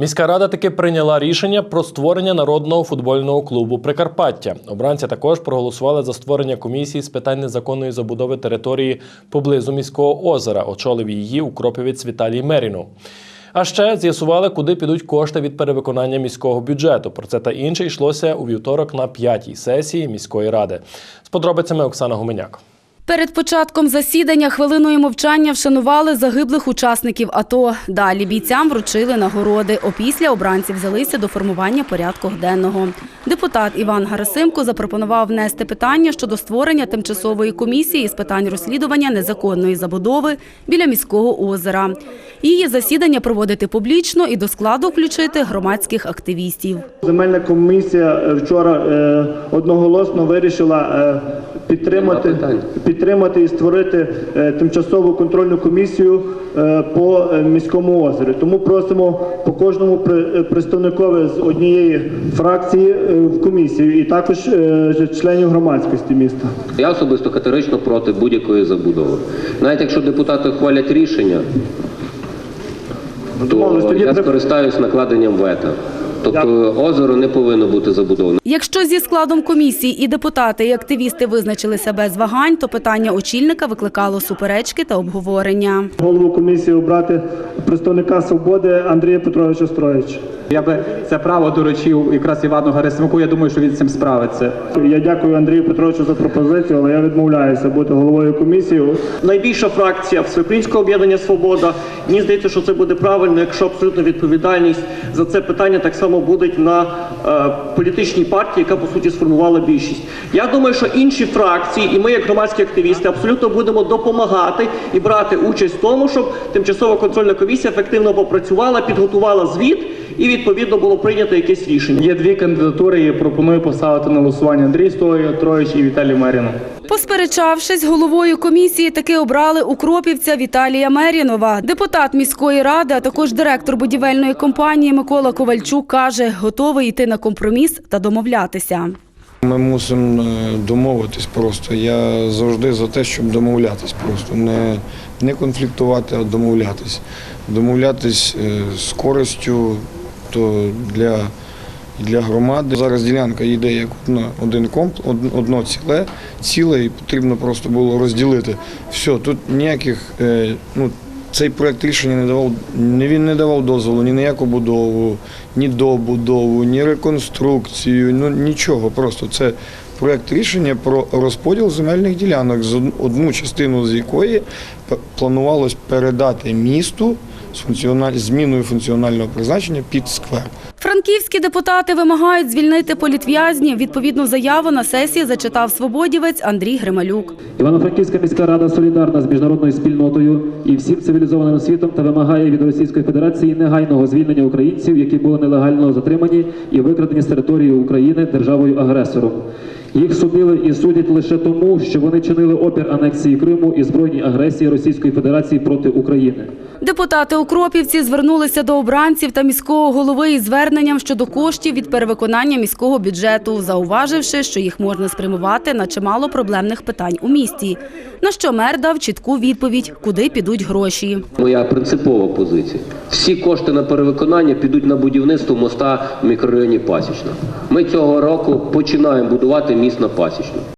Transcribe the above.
Міська рада таки прийняла рішення про створення народного футбольного клубу Прикарпаття. Обранці також проголосували за створення комісії з питань незаконної забудови території поблизу міського озера. Очолив її укропівець Віталій Мерінов. А ще з'ясували, куди підуть кошти від перевиконання міського бюджету. Про це та інше йшлося у вівторок на п'ятій сесії міської ради. З подробицями Оксана Гуменяк. Перед початком засідання хвилиною мовчання вшанували загиблих учасників АТО. Далі бійцям вручили нагороди. Опісля обранці взялися до формування порядку денного. Депутат Іван Гарасимко запропонував внести питання щодо створення тимчасової комісії з питань розслідування незаконної забудови біля міського озера. Її засідання проводити публічно і до складу включити громадських активістів. Земельна комісія е, вчора е, одноголосно вирішила е, підтримати, підтримати і створити е, тимчасову контрольну комісію е, по е, міському озері. Тому просимо по кожному представникові з однієї фракції в комісію і також членів громадськості міста. Я особисто категорично проти будь-якої забудови. Навіть якщо депутати ухвалять рішення, то я скористаюсь накладенням вето. Тобто озеро не повинно бути забудоване. Якщо зі складом комісії і депутати, і активісти визначилися без вагань, то питання очільника викликало суперечки та обговорення. Голову комісії обрати представника свободи Андрія Петровича Строїча. Я би це право доручив якраз Івану Герасимуку. Я думаю, що він з цим справиться. Я дякую Андрію Петровичу за пропозицію, але я відмовляюся бути головою комісії. найбільша фракція Всеукраїнського об'єднання Свобода. Мені здається, що це буде правильно, якщо абсолютно відповідальність за це питання так само буде на е, політичній партії, яка по суті сформувала більшість. Я думаю, що інші фракції, і ми, як громадські активісти, абсолютно будемо допомагати і брати участь в тому, щоб тимчасова контрольна комісія ефективно попрацювала, підготувала звіт і відповідно було прийнято якесь рішення. Є дві кандидатури, і пропоную поставити на голосування Андрій Троїч і Віталій Мерінов. Посперечавшись, головою комісії таки обрали укропівця Віталія Мерінова. Депутат міської ради, а також директор будівельної компанії Микола Ковальчук каже, готовий йти на компроміс та домовлятися. Ми мусимо е, домовитись просто. Я завжди за те, щоб домовлятись просто. Не, не конфліктувати, а домовлятись. Домовлятись е, з користю то для, для громади. Зараз ділянка йде як один комп, од- одно ціле, ціле, і потрібно просто було розділити. Все, тут ніяких. е, Ну, цей проект рішення не давав, він не давав дозволу ні на яку будову, ні добудову, ні реконструкцію, ну нічого. Просто це проект рішення про розподіл земельних ділянок, одну частину з якої планувалось передати місту з функціональ... зміною функціонального призначення під сквер. Франківські депутати вимагають звільнити політв'язнів. Відповідну заяву на сесії зачитав свободівець Андрій Грималюк. Івано-Франківська міська рада солідарна з міжнародною спільнотою і всім цивілізованим світом та вимагає від Російської Федерації негайного звільнення українців, які були нелегально затримані і викрадені з території України державою агресором. Їх судили і судять лише тому, що вони чинили опір анексії Криму і збройній агресії Російської Федерації проти України. Депутати Укропівці звернулися до обранців та міського голови із зверненням щодо коштів від перевиконання міського бюджету, зауваживши, що їх можна спрямувати на чимало проблемних питань у місті. На що мер дав чітку відповідь, куди підуть гроші. Моя принципова позиція. Всі кошти на перевиконання підуть на будівництво моста в мікрорайоні Пасічна. Ми цього року починаємо будувати міст на Пасічну.